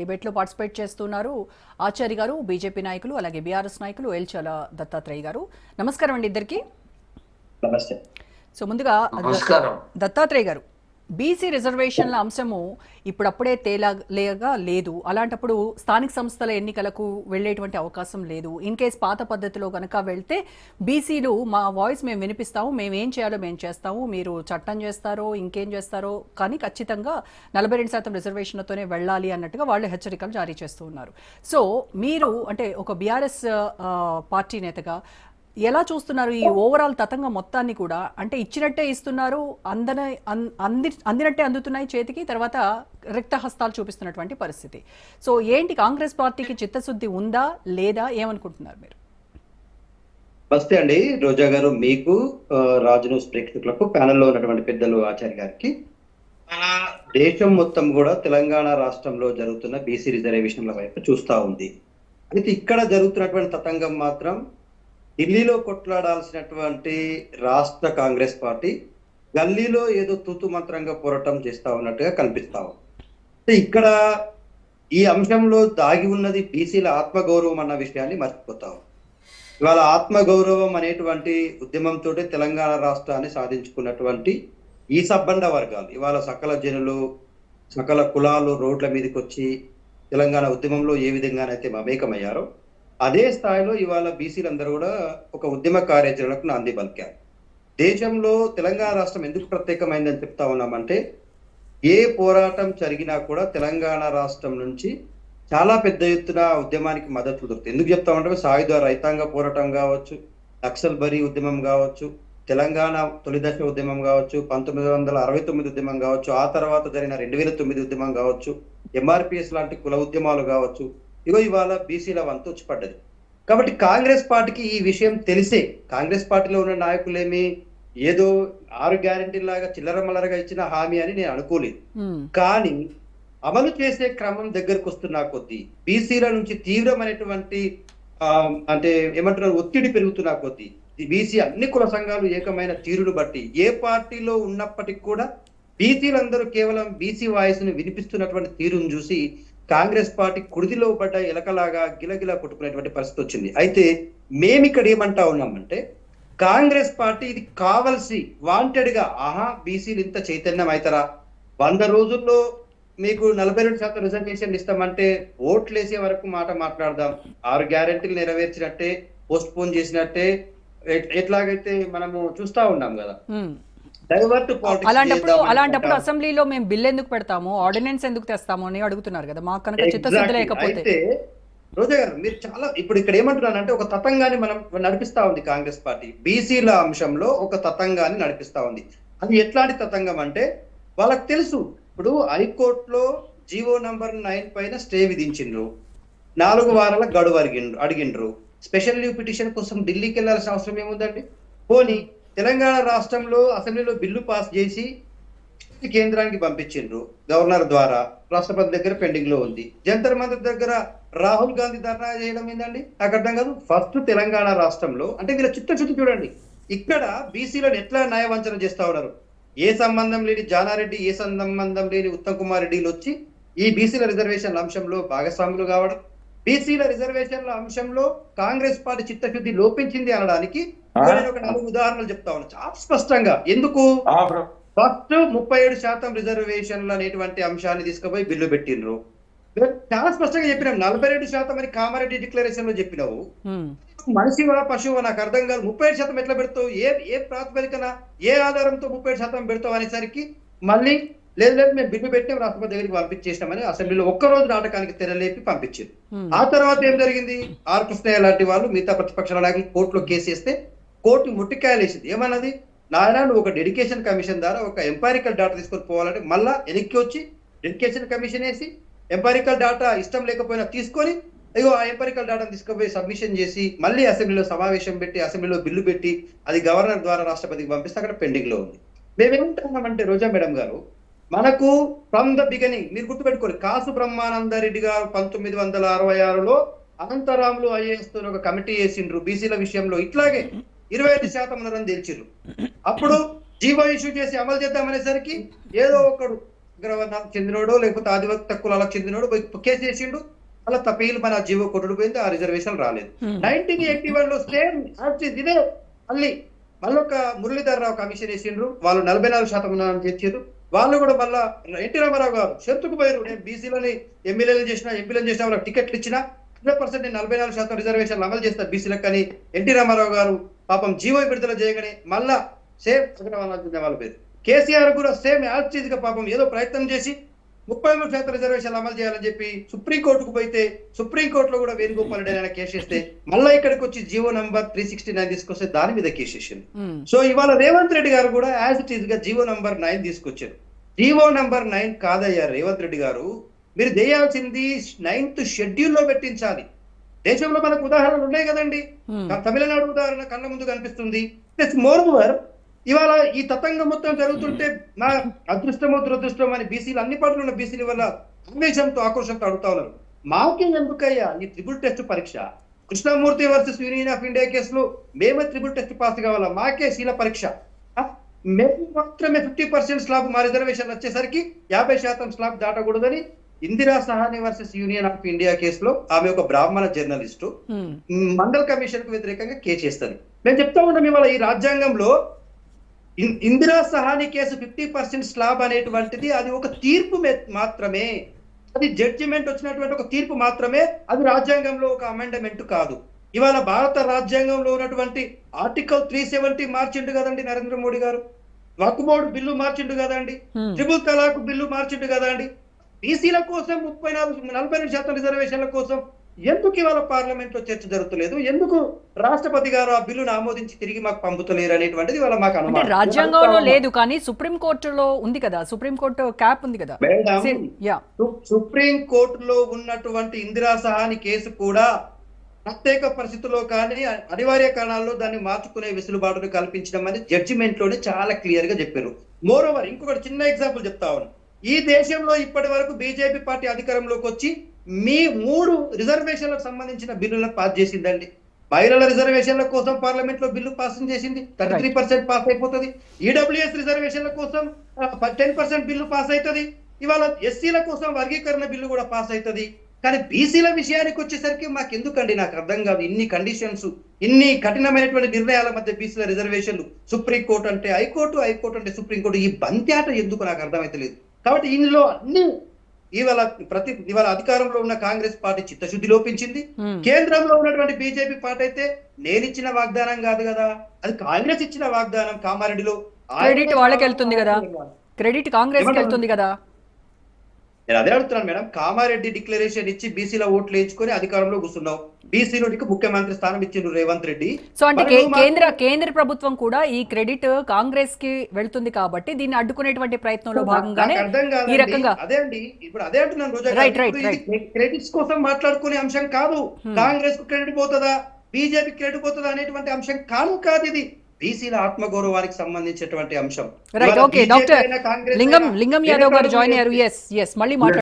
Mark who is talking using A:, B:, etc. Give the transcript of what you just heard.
A: డిబేట్లో పార్టిసిపేట్ చేస్తున్నారు ఆచార్య గారు బీజేపీ నాయకులు అలాగే బీఆర్ఎస్ నాయకులు ఎల్చాల దత్తాత్రేయ గారు. నమస్కారం అండి ఇద్దరికి.
B: నమస్తే.
A: సో ముందుగా దత్తాత్రేయ గారు బీసీ రిజర్వేషన్ల అంశము ఇప్పుడప్పుడే తేలగా లేదు. అలాంటప్పుడు స్థానిక సంస్థల ఎన్నికలకు వెళ్ళేటువంటి అవకాశం లేదు. ఇన్ కేస్ పాత పద్ధతిలో కనుక వెళ్తే బీసీలు మా వాయిస్ మేము వినిపిస్తాము మేము ఏం చేయాలో మేము చేస్తాము మీరు చట్టం చేస్తారో ఇంకేం చేస్తారో కానీ ఖచ్చితంగా నలభై రెండు శాతం రిజర్వేషన్లతోనే వెళ్ళాలి అన్నట్టుగా వాళ్ళు హెచ్చరికలు జారీ చేస్తూ ఉన్నారు. సో మీరు అంటే ఒక బీఆర్ఎస్ పార్టీ నేతగా ఎలా చూస్తున్నారు ఈ ఓవరాల్ తతంగం మొత్తాన్ని కూడా? అంటే ఇచ్చినట్టే ఇస్తున్నారు అందన అంది అందినట్టే అందుతున్నాయి చేతికి తర్వాత రిక్త హస్తాలు చూపిస్తున్నటువంటి పరిస్థితి. సో ఏంటి కాంగ్రెస్ పార్టీకి చిత్తశుద్ధి ఉందా లేదా ఏమనుకుంటున్నారు మీరు?
B: నమస్తే అండి. రోజా గారు మీకు రాజు న్యూస్ ప్రేక్షకులకు ప్యానెల్లో ఉన్నటువంటి పెద్దలు ఆచార్య గారికి. దేశం మొత్తం కూడా తెలంగాణ రాష్ట్రంలో జరుగుతున్న బీసీ రిజర్వేషన్ల వైపు చూస్తా ఉంది. అయితే ఇక్కడ జరుగుతున్నటువంటి తతంగం మాత్రం ఢిల్లీలో కొట్లాడాల్సినటువంటి రాష్ట్ర కాంగ్రెస్ పార్టీ గల్లీలో ఏదో తూతు మంత్రంగా పోరాటం చేస్తా ఉన్నట్టుగా కనిపిస్తా ఉంది. ఇక్కడ ఈ అంశంలో దాగి ఉన్నది బీసీల ఆత్మగౌరవం అన్న విషయాన్ని మర్చిపోతాం ఇవాళ ఆత్మగౌరవం అనేటువంటి ఉద్యమంతో తెలంగాణ రాష్ట్రాన్ని సాధించుకున్నటువంటి ఈ సబ్బండ వర్గాలు ఇవాళ సకల జనులు సకల కులాలు రోడ్ల మీదకి వచ్చి తెలంగాణ ఉద్యమంలో ఏ విధంగానైతే మమేకమయ్యారో అదే స్థాయిలో ఇవాళ బీసీలందరూ కూడా ఒక ఉద్యమ కార్యాచరణకు నాంది పలికారు. దేశంలో తెలంగాణ రాష్ట్రం ఎందుకు ప్రత్యేకమైందని చెప్తా ఉన్నామంటే ఏ పోరాటం జరిగినా కూడా తెలంగాణ రాష్ట్రం నుంచి చాలా పెద్ద ఎత్తున ఉద్యమానికి మద్దతు దొరుకుతుంది. ఎందుకు చెప్తా ఉంటాం సాయుధ రైతాంగ పోరాటం కావచ్చు నక్సల్ బరీ ఉద్యమం కావచ్చు తెలంగాణ తొలిదశ ఉద్యమం కావచ్చు పంతొమ్మిది వందల అరవై తొమ్మిది ఉద్యమం కావచ్చు ఆ తర్వాత జరిగిన రెండు వేల తొమ్మిది ఉద్యమం కావచ్చు ఎంఆర్పిఎస్ లాంటి కుల ఉద్యమాలు కావచ్చు ఇగో ఇవాళ బీసీల వంతు వచ్చి పడ్డది కాబట్టి కాంగ్రెస్ పార్టీకి ఈ విషయం తెలిసే కాంగ్రెస్ పార్టీలో ఉన్న నాయకులేమి ఏదో ఆరు గ్యారెంటీలాగా చిల్లర మల్లరగా ఇచ్చిన హామీ అని నేను అనుకోలేదు. కానీ అమలు చేసే క్రమం దగ్గరకు వస్తున్న కొద్దీ బీసీల నుంచి తీవ్రమైనటువంటి అంటే ఏమంటున్నారు ఒత్తిడి పెరుగుతున్న కొద్దీ బీసీ అన్ని కుల సంఘాలు ఏకమైన తీరును బట్టి ఏ పార్టీలో ఉన్నప్పటికీ కూడా బీసీలందరూ కేవలం బీసీ వాయిస్ను వినిపిస్తున్నటువంటి తీరును చూసి కాంగ్రెస్ పార్టీ కుడిదిలో పడ్డ ఎలకలాగా గిలగిలా కొట్టుకునేటువంటి పరిస్థితి వచ్చింది. అయితే మేము ఇక్కడ ఏమంటా ఉన్నామంటే కాంగ్రెస్ పార్టీ ఇది కావలసి వాంటెడ్గా ఆహా బీసీలు ఇంత చైతన్యం అవుతారా? వంద రోజుల్లో మీకు నలభై రెండు శాతం రిజర్వేషన్ ఇస్తామంటే ఓట్లు వేసే వరకు మాట మాట్లాడదాం. ఆరు గ్యారెంటీలు నెరవేర్చినట్టే పోస్ట్ పోన్ చేసినట్టే ఎట్లాగైతే మనము చూస్తా ఉన్నాం కదా. డైవర్ట్
A: అలాంటప్పుడు అలాంటప్పుడు అసెంబ్లీలో మేము బిల్ ఎందుకు పెడతాము? ఆర్డినెన్స్ ఎందుకు తెస్తాము అని అడుగుతున్నారు కదా. మాకు కనుక చిత్తశుద్ధి లేకపోతే
B: రోజా గారు మీరు చాలా ఇప్పుడు ఇక్కడ ఏమంటున్నానంటే ఒక తతంగాన్ని మనం నడిపిస్తా ఉంది కాంగ్రెస్ పార్టీ. బీసీల అంశంలో ఒక తతంగాన్ని నడిపిస్తా ఉంది. అది ఎట్లాంటి తతంగం అంటే వాళ్ళకి తెలుసు. ఇప్పుడు హైకోర్టులో జీవో నంబర్ నైన్ పైన స్టే విధించిండ్రు. నాలుగు వారాల గడువు అడిగిండ్రు. అడిగిండ్రు. స్పెషల్ లీవ్ పిటిషన్ కోసం ఢిల్లీకి వెళ్ళాల్సిన అవసరం ఏముందండి? పోనీ తెలంగాణ రాష్ట్రంలో అసెంబ్లీలో బిల్లు పాస్ చేసి కేంద్రానికి పంపించిండ్రు. గవర్నర్ ద్వారా రాష్ట్రపతి దగ్గర పెండింగ్లో ఉంది. జంతర్ మంత్రి దగ్గర రాహుల్ గాంధీ ధర్నా చేయడం ఏందండి? నాకు అర్థం కాదు. ఫస్ట్ తెలంగాణ రాష్ట్రంలో అంటే వీళ్ళ చిత్తశుద్ధి చూడండి. ఇక్కడ బీసీలను ఎట్లా న్యాయవంచన చేస్తా ఉన్నారు? ఏ సంబంధం లేని జానారెడ్డి ఏ సంబంధం లేని ఉత్తమ్ కుమార్ రెడ్డిలు వచ్చి ఈ బీసీల రిజర్వేషన్ అంశంలో భాగస్వాములు కావడం బీసీల రిజర్వేషన్ల అంశంలో కాంగ్రెస్ పార్టీ చిత్తశుద్ధి లోపించింది అనడానికి నేను ఒక నాలుగు ఉదాహరణలు చెప్తా ఉన్నా. చాలా స్పష్టంగా. ఎందుకు? ఫస్ట్ ముప్పై ఏడు శాతం రిజర్వేషన్లు అనేటువంటి అంశాన్ని తీసుకుపోయి బిల్లు పెట్టిండ్రు. చాలా స్పష్టంగా చెప్పినాం. నలభై రెండు శాతం అని కామారెడ్డి డిక్లరేషన్లో చెప్పినావు. మనిషివా పశువు? నాకు అర్థం కాదు. ముప్పై ఏడు శాతం ఎట్లా పెడతావు? ఏ ఏ ప్రాతిపదికన ఏ ఆధారంతో ముప్పై ఏడు శాతం పెడతావు అనేసరికి మళ్ళీ లేదు లేదు మేము బిల్లు పెట్టాం రాష్ట్రపతి దగ్గరికి పంపించేసినామని అసెంబ్లీలో ఒక్క రోజు నాటకానికి తెరలేపి పంపించారు.
A: మ్మ్.
B: ఆ తర్వాత ఏం జరిగింది? ఆర్ కృష్ణయ్య లాంటి వాళ్ళు మిగతా ప్రతిపక్షాల నాయకులు కోర్టులో కేసు వేస్తే కోర్టు ముట్టికాయలు వేసింది. ఏమన్నది? నాయన నువ్వు ఒక డెడికేషన్ కమిషన్ ద్వారా ఒక ఎంపారికల్ డాటా తీసుకొని పోవాలంటే మళ్ళా వెనక్కి వచ్చి డెడికేషన్ కమిషన్ వేసి ఎంపారికల్ డాటా ఇష్టం లేకపోయినా తీసుకొని ఇగో ఆ ఎంపారికల్ డాటాను తీసుకుపోయి సబ్మిషన్ చేసి మళ్ళీ అసెంబ్లీలో సమావేశం పెట్టి అసెంబ్లీలో బిల్లు పెట్టి అది గవర్నర్ ద్వారా రాష్ట్రపతికి పంపిస్తే అక్కడ పెండింగ్లో ఉంది మేమేమంటున్నామంటే రోజా మేడం గారు మనకు ఫ్రమ్ ద బిగినింగ్ మీరు గుర్తుపెట్టుకోండి కాసు బ్రహ్మానందరెడ్డి గారు పంతొమ్మిది వందల అరవై ఆరులో అనంతరాములు ఐఏఎస్తో ఒక కమిటీ వేసిండ్రు బీసీల విషయంలో ఇట్లాగే ఇరవై ఐదు శాతం ఉన్నారని తేల్చిర్రు అప్పుడు జీవో ఇష్యూ చేసి అమలు చేద్దామనేసరికి ఏదో ఒకడు అగ్రవర్ణాలకు చెందినోడో లేకపోతే ఆదివాసీ కులాలకు చెందినోడు కేసు చేసిండు అలా తప్పీలు మన జీవో కొట్టుడు పోయింది ఆ రిజర్వేషన్ రాలేదు.
A: Hmm.
B: నైన్టీన్ ఎయిటీ వన్లో సేమ్ ఇదే మళ్ళీ మళ్ళీ ఒక మురళీధర్ రావు కమిషన్ వేసిండ్రు. వాళ్ళు నలభై నాలుగు శాతం ఉన్నారని తెచ్చారు వాళ్ళు కూడా మళ్ళా ఎన్టీ రామారావు గారు షరతుకు పోయారు నేను బీసీలని ఎమ్మెల్యేలు చేసిన ఎంపీలను చేసిన వాళ్ళకి టికెట్లు ఇచ్చిన హండ్రెడ్ పర్సెంట్ నేను నలభై నాలుగు శాతం రిజర్వేషన్లు అమలు చేస్తా బీసీలకు కానీ ఎన్టీ రామారావు గారు పాపం జీవో విడుదల చేయగానే మళ్ళా సేమ్ వాళ్ళ పేరు. కేసీఆర్ కూడా సేమ్ యాజ్ పాపం ఏదో ప్రయత్నం చేసి ముప్పై మూడు శాతం రిజర్వేషన్లు అమలు చేయాలని చెప్పి సుప్రీంకోర్టుకు పోయితే సుప్రీంకోర్టులో కూడా వేణుగోపాల్ రెడ్డి ఆయన కేసు చేస్తే మళ్ళీ ఇక్కడికి వచ్చి GO number three sixty nine తీసుకొస్తే దాని మీద కేసు వేసింది
A: మ్మ్.
B: సో ఇవాళ రేవంత్ రెడ్డి గారు కూడా యాజ్ ఇట్ ఈస్గా జీవో నంబర్ నైన్ తీసుకొచ్చారు. జీవో నంబర్ నైన్ కాదయ్యా రేవంత్ రెడ్డి గారు మీరు చేయాల్సింది నైన్త్ షెడ్యూల్లో పెట్టించాలి. దేశంలో మనకు ఉదాహరణలు ఉన్నాయి కదండి.
A: మ్మ్.
B: తమిళనాడు ఉదాహరణ కళ్ళ ముందు కనిపిస్తుంది. ప్లస్ మోర్ ఓవర్ ఇవాళ ఈ తతంగం మొత్తం జరుగుతుంటే నా అదృష్టమో దురదృష్టమో అని బీసీలు అన్ని పాటలు ఉన్న బీసీల వల్ల ఆవేశంతో ఆక్రోషంతో అడుగుతా ఉన్నారు. మాకే ఎందుకయ్యా ఈ త్రిబుల్ టెస్ట్ పరీక్ష? Krishnamurthy versus union of India కేసులో మేమే త్రిబుల్ టెస్ట్ పాస్ కావాలా? మాకే శీల పరీక్ష. మేము మాత్రమే ఫిఫ్టీ పర్సెంట్ స్లాబ్ మా రిజర్వేషన్ వచ్చేసరికి యాభై శాతం slab దాటకూడదని Indira Sawhney versus union of India కేసులో ఆమె ఒక బ్రాహ్మణ జర్నలిస్టు. మండల్ కమిషన్కు వ్యతిరేకంగా కేసు చేస్తారు మేము చెప్తా ఉన్నాం ఇవాళ ఈ రాజ్యాంగంలో Indira Sawhney case fifty percent slab అనేటువంటిది అది ఒక తీర్పు మాత్రమే. అది జడ్జిమెంట్ వచ్చినటువంటి ఒక తీర్పు మాత్రమే అది రాజ్యాంగంలో ఒక అమెండమెంట్ కాదు. ఇవాళ భారత రాజ్యాంగంలో ఉన్నటువంటి ఆర్టికల్ త్రీ సెవెంటీ మార్చిండు కదండి నరేంద్ర మోడీ గారు? వక్బోర్డు బిల్లు మార్చిండు కదండి. ట్రిపుల్ తలాక్ బిల్లు మార్చిండు కదండి? బీసీల కోసం ముప్పై నాలుగు నలభై రెండు శాతం రిజర్వేషన్ల కోసం ఎందుకు ఇవాళ పార్లమెంట్లో చర్చ జరుగుతలేదు? ఎందుకు రాష్ట్రపతి గారు ఆ బిల్లును ఆమోదించి తిరిగి మాకు పంపుతలేరు అనేటువంటిది ఇవాళ మాకు అనుమానం.
A: రాజ్యాంగంలో లేదు కానీ సుప్రీం కోర్టులో ఉంది కదా సుప్రీం కోర్టు క్యాప్ ఉంది కదా.
B: సుప్రీం కోర్టులో ఉన్నటువంటి ఇందిరా సహాని కేసు కూడా ప్రత్యేక పరిస్థితుల్లో కానీ అనివార్య కారణాల్లో దాన్ని మార్చుకునే వెసులుబాటును కల్పించడం అనేది జడ్జిమెంట్లోనే చాలా క్లియర్గా చెప్పారు. మోర్ ఓవర్ ఇంకొకటి చిన్న ఎగ్జాంపుల్ చెప్తా ఉన్నాను ఈ దేశంలో ఇప్పటి వరకు బీజేపీ పార్టీ అధికారంలోకి వచ్చి మీ మూడు రిజర్వేషన్లకు సంబంధించిన బిల్లులను పాస్ చేసిందండి. మహిళల రిజర్వేషన్ల కోసం పార్లమెంట్లో బిల్లు పాస్ చేసింది. థర్టీ త్రీ పర్సెంట్ పాస్ అయిపోతుంది. ఈడబ్ల్యూఎస్ రిజర్వేషన్ల కోసం టెన్ పర్సెంట్ బిల్లు పాస్ అవుతుంది ఇవాళ ఎస్సీల కోసం వర్గీకరణ బిల్లు కూడా పాస్ అవుతుంది కానీ బీసీల విషయానికి వచ్చేసరికి మాకు ఎందుకండి నాకు అర్థం కాదు. ఇన్ని కండిషన్స్ ఇన్ని కఠినమైనటువంటి నిర్ణయాల మధ్య బీసీల రిజర్వేషన్లు సుప్రీంకోర్టు అంటే హైకోర్టు హైకోర్టు అంటే సుప్రీం కోర్టు ఈ ఆట ఎందుకు? నాకు అర్థమైతలేదు. కాబట్టి ఇందులో అన్ని ఇవాళ ప్రతి ఇవాళ అధికారంలో ఉన్న కాంగ్రెస్ పార్టీ చిత్తశుద్ధి లోపించింది. కేంద్రంలో ఉన్నటువంటి బీజేపీ పార్టీ అయితే నేను ఇచ్చిన వాగ్దానం కాదు కదా అది కాంగ్రెస్ ఇచ్చిన వాగ్దానం కామారెడ్డిలో
A: క్రెడిట్ వాళ్ళకి వెళ్తుంది కదా. క్రెడిట్ కాంగ్రెస్? వెళ్తుంది కదా
B: నేను అదే అడుగుతున్నాను మేడం. కామారెడ్డి డిక్లరేషన్ ఇచ్చి బీసీల ఓట్లు వేయించుకొని అధికారంలో కూర్చున్నావు. బీసీలోకి ముఖ్యమంత్రి స్థానం ఇచ్చిండు రేవంత్ రెడ్డి.
A: సో అంటే కేంద్ర కేంద్ర ప్రభుత్వం కూడా ఈ క్రెడిట్ కాంగ్రెస్కి వెళ్తుంది కాబట్టి దీన్ని అడ్డుకునేటువంటి ప్రయత్నంలో భాగంగానే ఈ. రకంగా
B: అదే అండి. ఇప్పుడు అదే అంటున్నాను రోజా క్రెడిట్స్ కోసం మాట్లాడుకునే అంశం కాదు. కాంగ్రెస్కు క్రెడిట్ పోతుందా? బీజేపీ క్రెడిట్ పోతుందా అనేటువంటి అంశం కాదు కాదు ఇది. బీసీల ఆత్మగౌరవానికి సంబంధించినటువంటి అంశం.
A: లింగం లింగం యాదవ్ గారు జాయిన్ అయ్యారు ఎస్ ఎస్ మళ్ళీ మాట్లాడు